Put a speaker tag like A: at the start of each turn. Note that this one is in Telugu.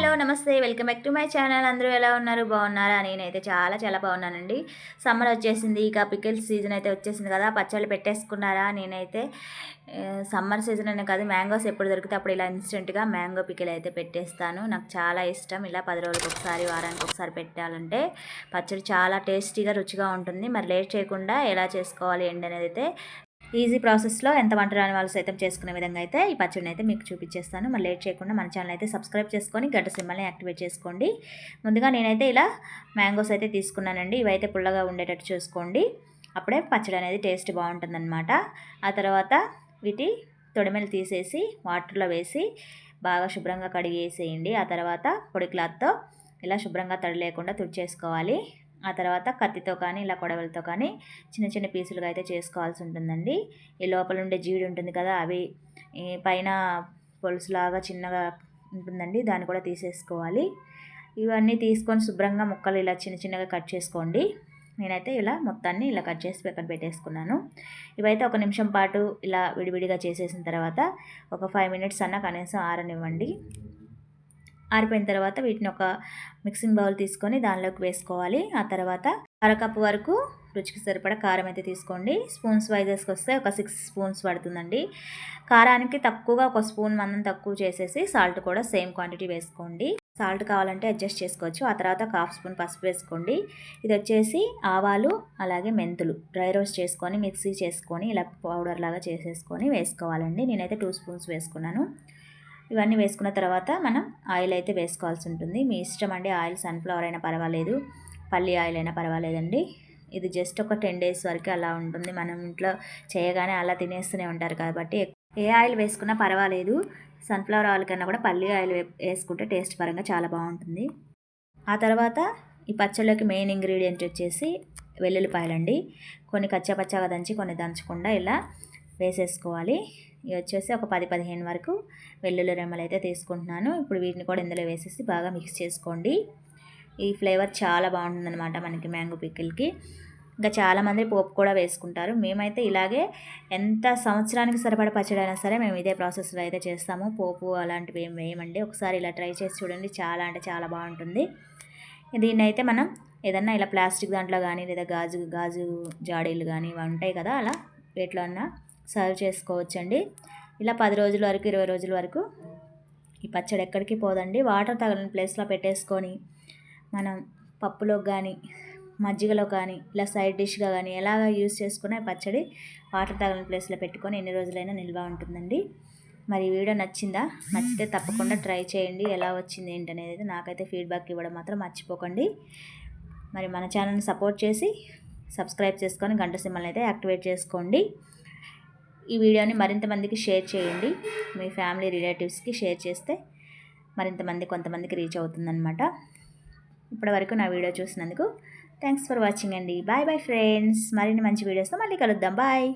A: హలో నమస్తే. Welcome back to my channel. అందరూ ఎలా ఉన్నారు? బాగున్నారా? నేనైతే చాలా చాలా బాగున్నానండి. సమ్మర్ వచ్చేసింది. ఇక పికిల్స్ సీజన్ అయితే వచ్చేసింది కదా. పచ్చళ్ళు పెట్టేసుకున్నారా? నేనైతే సమ్మర్ సీజన్ అనే కాదు మ్యాంగోస్ ఎప్పుడు దొరికితే అప్పుడు ఇలా ఇన్స్టెంట్గా మ్యాంగో పికిల్ అయితే పెట్టేస్తాను. నాకు చాలా ఇష్టం. ఇలా పది రోజులకు ఒకసారి వారానికి ఒకసారి పెట్టాలంటే పచ్చడి చాలా టేస్టీగా రుచిగా ఉంటుంది. మరి లేట్ చేయకుండా ఎలా చేసుకోవాలి ఏంటి అనేది అయితే ఈజీ ప్రాసెస్లో ఎంత వంట రాని వాళ్ళు సైతం చేసుకునే విధంగా అయితే ఈ పచ్చడిని అయితే మీకు చూపించేస్తాను. మరి లేట్ చేయకుండా మన ఛానల్ అయితే సబ్స్క్రైబ్ చేసుకొని గడ్డ సింబల్ని యాక్టివేట్ చేసుకోండి. ముందుగా నేనైతే ఇలా మ్యాంగోస్ అయితే తీసుకున్నానండి. ఇవైతే పుల్లగా ఉండేటట్టు చూసుకోండి. అప్పుడే పచ్చడి అనేది టేస్ట్ బాగుంటుందన్నమాట. ఆ తర్వాత వీటి తొడిమెలు తీసేసి వాటర్లో వేసి బాగా శుభ్రంగా కడిగేసేయండి. ఆ తర్వాత పొడి క్లాత్తో ఇలా శుభ్రంగా తడి లేకుండా తుడిచేసుకోవాలి. ఆ తర్వాత కత్తితో కానీ ఇలా కొడవలతో కానీ చిన్న చిన్న పీసులుగా అయితే చేసుకోవాల్సి ఉంటుందండి. ఈ లోపల ఉండే జీడి ఉంటుంది కదా అవి పైన పొలుసులాగా చిన్నగా ఉంటుందండి దాన్ని కూడా తీసేసుకోవాలి. ఇవన్నీ తీసుకొని శుభ్రంగా ముక్కలు ఇలా చిన్న చిన్నగా కట్ చేసుకోండి. నేనైతే ఇలా మొత్తాన్ని ఇలా కట్ చేసి పక్కన పెట్టేసుకున్నాను. ఇవైతే ఒక నిమిషం పాటు ఇలా విడివిడిగా చేసేసిన తర్వాత ఒక ఫైవ్ మినిట్స్ అన్న కనీసం ఆరనివ్వండి. ఆరిపోయిన తర్వాత వీటిని ఒక మిక్సింగ్ బౌల్ తీసుకొని దానిలోకి వేసుకోవాలి. ఆ తర్వాత అరకప్పు వరకు రుచికి సరిపడా కారం అయితే తీసుకోండి. స్పూన్స్ వైజెస్కి వస్తే ఒక సిక్స్ స్పూన్స్ పడుతుందండి. కారానికి తక్కువగా ఒక స్పూన్ మందం తక్కువ చేసేసి సాల్ట్ కూడా సేమ్ క్వాంటిటీ వేసుకోండి. సాల్ట్ కావాలంటే అడ్జస్ట్ చేసుకోవచ్చు. ఆ తర్వాత ఒక హాఫ్ స్పూన్ పసుపు వేసుకోండి. ఇది వచ్చేసి ఆవాలు అలాగే మెంతులు డ్రై రోస్ట్ చేసుకొని మిక్సీ చేసుకొని ఇలా పౌడర్ లాగా చేసేసుకొని వేసుకోవాలండి. నేనైతే టూ స్పూన్స్ వేసుకున్నాను. ఇవన్నీ వేసుకున్న తర్వాత మనం ఆయిల్ అయితే వేసుకోవాల్సి ఉంటుంది. మీ ఇష్టం అండి ఆయిల్ సన్ఫ్లవర్ అయినా పర్వాలేదు పల్లి ఆయిల్ అయినా పర్వాలేదండి. ఇది జస్ట్ ఒక టెన్ డేస్ వరకు అలా ఉంటుంది. మనం ఇంట్లో చేయగానే అలా తినేస్తూనే ఉంటారు కాబట్టి ఏ ఆయిల్ వేసుకున్నా పర్వాలేదు. సన్ఫ్లవర్ ఆయిల్ కన్నా కూడా పల్లి ఆయిల్ వేసుకుంటే టేస్ట్ పరంగా చాలా బాగుంటుంది. ఆ తర్వాత ఈ పచ్చళ్ళకి మెయిన్ ఇంగ్రీడియంట్ వచ్చేసి వెల్లుల్లిపాయలండి. కొన్ని కచ్చపచ్చగా దంచి కొన్ని దంచకుండా ఇలా వేసేసుకోవాలి. ఇవి వచ్చేసి ఒక పది పదిహేను వరకు వెల్లుల్లి రెమ్మలు అయితే తీసుకుంటున్నాను. ఇప్పుడు వీటిని కూడా ఇందులో వేసేసి బాగా మిక్స్ చేసుకోండి. ఈ ఫ్లేవర్ చాలా బాగుంటుందన్నమాట మనకి మ్యాంగో పిక్కిల్కి. ఇంకా చాలామంది పోపు కూడా వేసుకుంటారు. మేమైతే ఇలాగే ఎంత సంవత్సరానికి సరిపడ పచ్చడి అయినా సరే మేము ఇదే ప్రాసెస్లో అయితే చేస్తాము. పోపు అలాంటివి ఏం వేయమండి. ఒకసారి ఇలా ట్రై చేసి చూడండి. చాలా అంటే చాలా బాగుంటుంది. దీన్ని అయితే మనం ఏదన్నా ఇలా ప్లాస్టిక్ దాంట్లో కానీ లేదా గాజు గాజు జాడీలు కానీ ఇవి ఉంటాయి కదా అలా వేటిలో అన్నా సర్వ్ చేసుకోవచ్చండి. ఇలా పది రోజుల వరకు ఇరవై రోజుల వరకు ఈ పచ్చడి ఎక్కడికి పోదండి. వాటర్ తగలని ప్లేస్లో పెట్టేసుకొని మనం పప్పులో కానీ మజ్జిగలో కానీ ఇలా సైడ్ డిష్గా కానీ ఎలాగ యూస్ చేసుకున్న పచ్చడి వాటర్ తగలని ప్లేస్లో పెట్టుకొని ఎన్ని రోజులైనా నిల్వ ఉంటుందండి. మరి వీడియో నచ్చిందా? నచ్చితే తప్పకుండా ట్రై చేయండి. ఎలా వచ్చింది ఏంటనేది నాకైతే ఫీడ్బ్యాక్ ఇవ్వడం మాత్రం మర్చిపోకండి. మరి మన ఛానల్ని సపోర్ట్ చేసి సబ్స్క్రైబ్ చేసుకొని గంట సింబల్ని అయితే యాక్టివేట్ చేసుకోండి. ఈ వీడియోని మరింత మందికి షేర్ చేయండి. మీ ఫ్యామిలీ రిలేటివ్స్కి షేర్ చేస్తే మరింత మంది కొంతమందికి రీచ్ అవుతుందన్నమాట. ఇప్పటివరకు నా వీడియో చూసినందుకు థ్యాంక్స్ ఫర్ వాచింగ్ అండి. Bye bye friends. మరిన్ని మంచి వీడియోస్తో మళ్ళీ కలుద్దాం. బాయ్.